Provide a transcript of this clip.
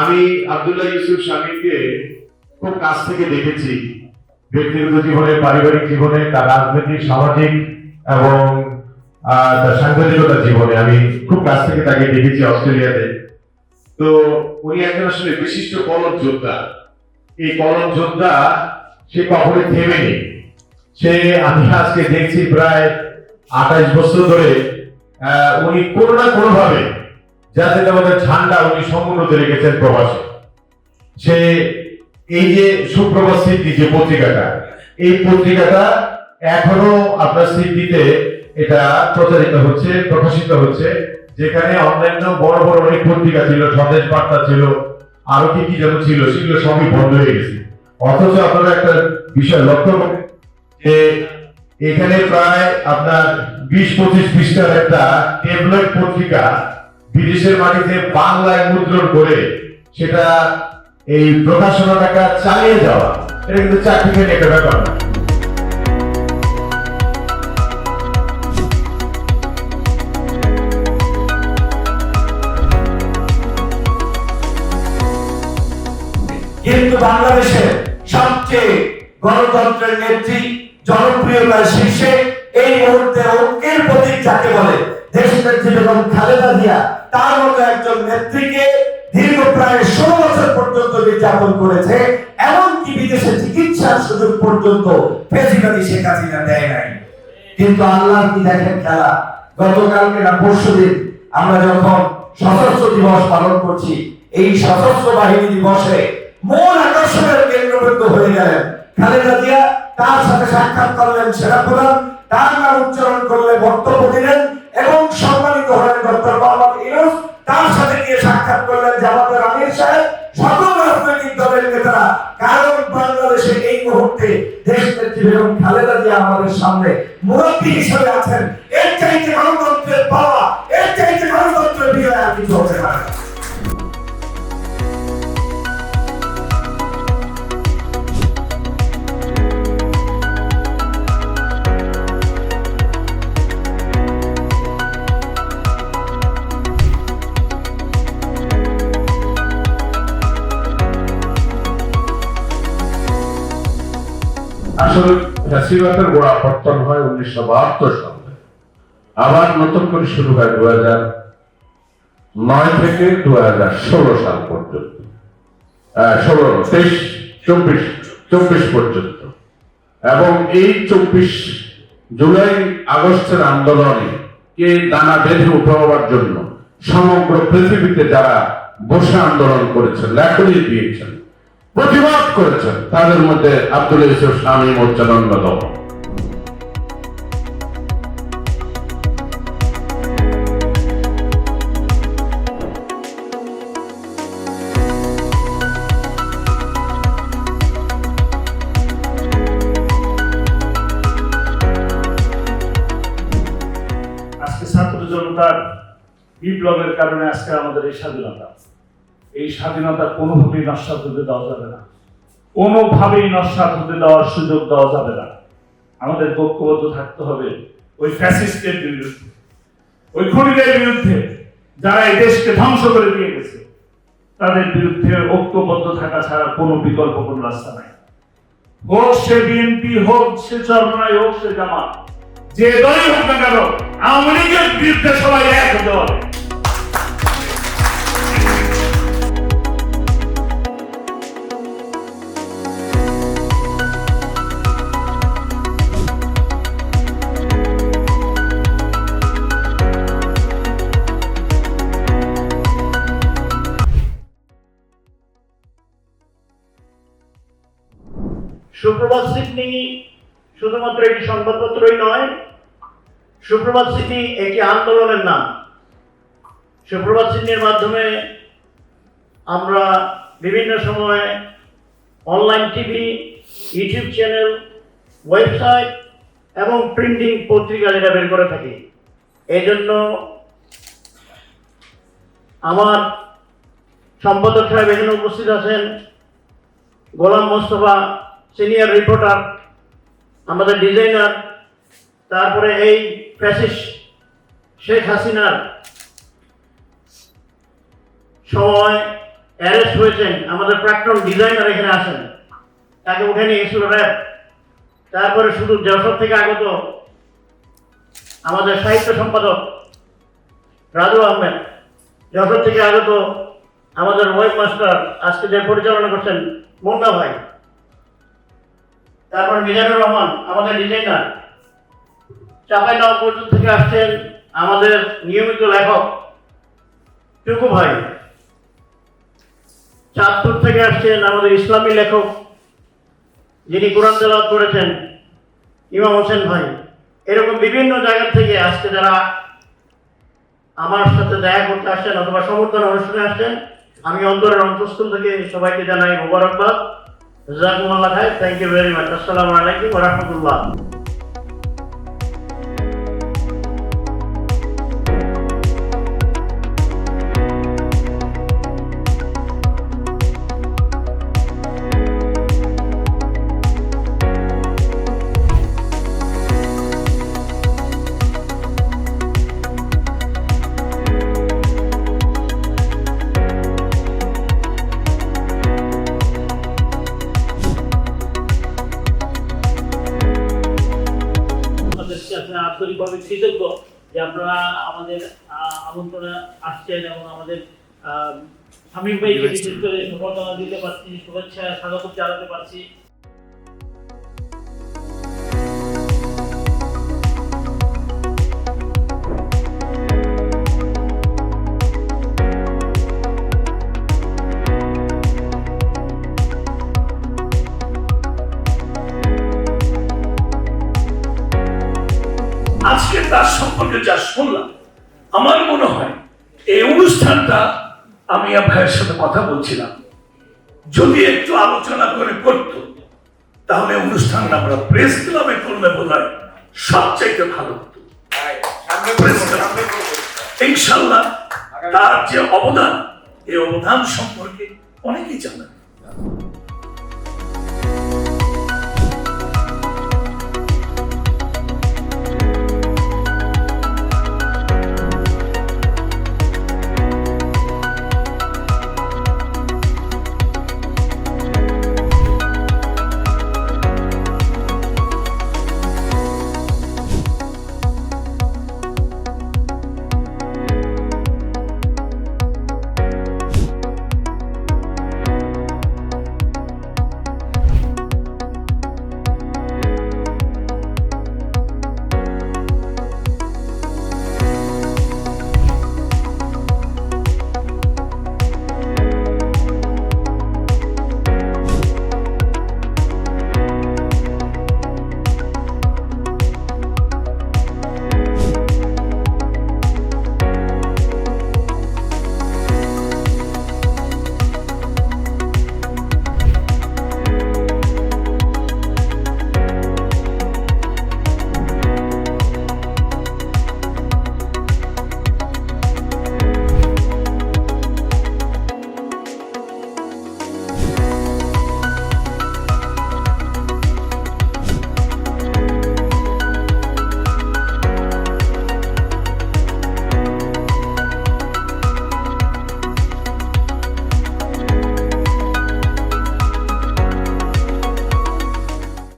আমি আবদুল্লাহ ইউসুফ স্বামীকে খুব কাছ থেকে দেখেছি। ব্যক্তিগত জীবনে পারিবারিক জীবনে, তার রাজনৈতিক, সামাজিক এবং তার সাংবাদিকতার জীবনে আমি খুব কাছ থেকে তাকে দেখেছি অস্ট্রেলিয়াতে। তো উনি একজন আসলে বিশিষ্ট কলম যোদ্ধা। এই কলম যোদ্ধা, সে কখনোই থেমেনি। সে, আমি আজকে দেখছি প্রায় আঠাশ বছর ধরে উনি কোনো না কোনো ভাবে জাতীয়তাবাদের ঠান্ডা, উনি সমুন্নত রেখেছেন প্রবাসে। সে এই যে সুপ্রভাত স্মৃতি যে পত্রিকাটা, এই পত্রিকাটা এখনও আপনার স্মৃতিতে এটা প্রচারিত হচ্ছে, প্রকাশিত হচ্ছে, যেখানে অন্যান্য বড় বড় অনেক পত্রিকা ছিল, স্বদেশ বার্তা ছিল, আরও কি কি যেন ছিল, সেগুলো সবই বন্ধ হয়ে গেছে। অথচ আপনারা একটা বিষয় লক্ষ্য করেন যে এখানে প্রায় আপনার বিশ পঁচিশ পৃষ্ঠার একটা ট্যাবলেট পত্রিকা বিদেশের মাটিতে বাংলায় মুদ্রণ করে সেটা এই প্রকাশনা টাকা চালিয়ে যাওয়া, এটা কিন্তু চাকরি খেয়ে একটা ব্যাপার না। কিন্তু বাংলাদেশের সবচেয়ে গণতন্ত্রের নেত্রী, জনপ্রিয়তার শীর্ষে এই মুহূর্তে ঐক্যের প্রতীক যাকে বলে দেশ নেত্রী খালেদা জিয়া তার মতো একজন নেত্রীকে দীর্ঘ প্রায় ষোলো বছর পর্যন্ত নির্যাতন করেছে, এমনকি বিদেশে চিকিৎসার সুযোগ পর্যন্ত দেয় নাই। কিন্তু আল্লাহ কি দেখেন খেলা? গতকালকে না পরশু দিন আমরা যখন সশস্ত্র দিবস পালন করছি, এই সশস্ত্র বাহিনী দিবসে মূল আকর্ষণের কেন্দ্রবিন্দু হয়ে গেলেন খালেদা জিয়া, তার সাথে সাক্ষাৎ করলেন সেনাপ্রধান, তার নাম উচ্চারণ করলে বক্তব্য দিলেন মুরব্বী হিসেবে আছেন। এর চাইতে গণতন্ত্রের পাওয়া, এর চাইতে গণতন্ত্রের বিজয় আর কিছু হতে পারে আসলে ফ্যাসিবাদের গোড়া পত্তন হয় উনিশশো বাহাত্তর সালে। আবার নতুন করে শুরু হয় দু হাজার নয় থেকে দু হাজার ষোলো সাল পর্যন্ত। ষোলো, তেইশ, চব্বিশ চব্বিশ পর্যন্ত। এবং এই চব্বিশ জুলাই আগস্টের আন্দোলনে কে দানা বেঁধে উঠাবার জন্য সমগ্র পৃথিবীতে যারা বসে আন্দোলন করেছেন লেখনী দিয়েছেন। প্রতিবাদ করেছেন। তাদের মধ্যে আব্দুল ইউসুফ স্বামী মোর্চার অন্যতম ছাত্র জনতার বিপ্লবের কারণে আজকে আমাদের এই স্বাধীনতা এই স্বাধীনতা কোনোভাবেই নস্বাত হতে দেওয়া যাবে না। কোনোভাবেই নস্বাত হতে দেওয়ার সুযোগ দেওয়া যাবে না। আমাদের ঐক্যবদ্ধ থাকতে হবে ওই ফ্যাসিস্টের বিরুদ্ধে। ওই খুনিদের বিরুদ্ধে যারা এই দেশকে ধ্বংস করে দিয়ে গেছে, তাদের বিরুদ্ধে ঐক্যবদ্ধ থাকা ছাড়া কোনো বিকল্প, কোনো রাস্তা নাই। হোক সে বিএনপি, হোক সে চরমনাই, হোক সে জামাত, যে দলই হোক না কেন, আওয়ামী লীগের বিরুদ্ধে সবাই এক হতে হবে। সুপ্রভাত সিডনি শুধুমাত্র একটি সংবাদপত্রই নয়, সুপ্রভাত সিডনি একটি আন্দোলনের নাম। সুপ্রভাত সিডনির মাধ্যমে আমরা বিভিন্ন সময় online TV, YouTube channel, website এবং প্রিন্টিং পত্রিকা যেটা বের করে থাকি। এই জন্য আমার সম্পাদক সাহেব এখানে উপস্থিত আছেন, গোলাম মোস্তফা সিনিয়র রিপোর্টার আমাদের ডিজাইনার তারপরে এই ফ্যাসিস্ট শেখ হাসিনার সময় অ্যারেস্ট হয়েছেন। আমাদের প্রাক্তন ডিজাইনার এখানে আসেন তাকে উঠে নিয়ে গেছিল র্যাব তারপরে শুধু যশোর থেকে আগত আমাদের সাহিত্য সম্পাদক রাজু আহমেদ। যশোর থেকে আগত আমাদের ওয়েব মাস্টার আজকে যে পরিচালনা করছেন মুন্না ভাই। তারপর মিজানুর রহমান, আমাদের ডিজাইনার। চাপাই নবপুর থেকে আসছেন আমাদের নিয়মিত লেখক টুকু ভাই। চাঁদপুর থেকে আসছেন আমাদের ইসলামী লেখক, যিনি কোরআন তেলাওয়াত করেছেন, ইমাম হোসেন ভাই। এরকম বিভিন্ন জায়গা থেকে আজকে যারা আমার সাথে দেখা করতে আসছেন অথবা সমর্থন অনুষ্ঠানে আসছেন, আমি অন্তরের অন্তঃস্থল থেকে সবাইকে জানাই মোবারকবাদ। জাজাকুমুল্লাহ ভাই থ্যাংক ইউ ভেরি মাচ আসসালামু আলাইকুম রাহমাতুল্লাহ। আমাদের আমন্ত্রণে আসছেন এবং আমাদের শামীম ভাইকে বিশেষ করে সম্বর্ধনা দিতে পারছি শুভেচ্ছা স্বাগত জানাতে পারছি। আজকে তার সম্পর্কে যা শুনলাম আমার মনে হয় এই অনুষ্ঠানটা আমি ভাইয়ের সাথে কথা বলছিলাম। যদি একটু আলোচনা করে করত তাহলে অনুষ্ঠানটা আমরা প্রেস ক্লাবে করলে বোধ হয় সবচাইতে ভালো হতো। ইনশাল্লাহ তার যে অবদান, এই অবদান সম্পর্কে অনেকেই জানেন।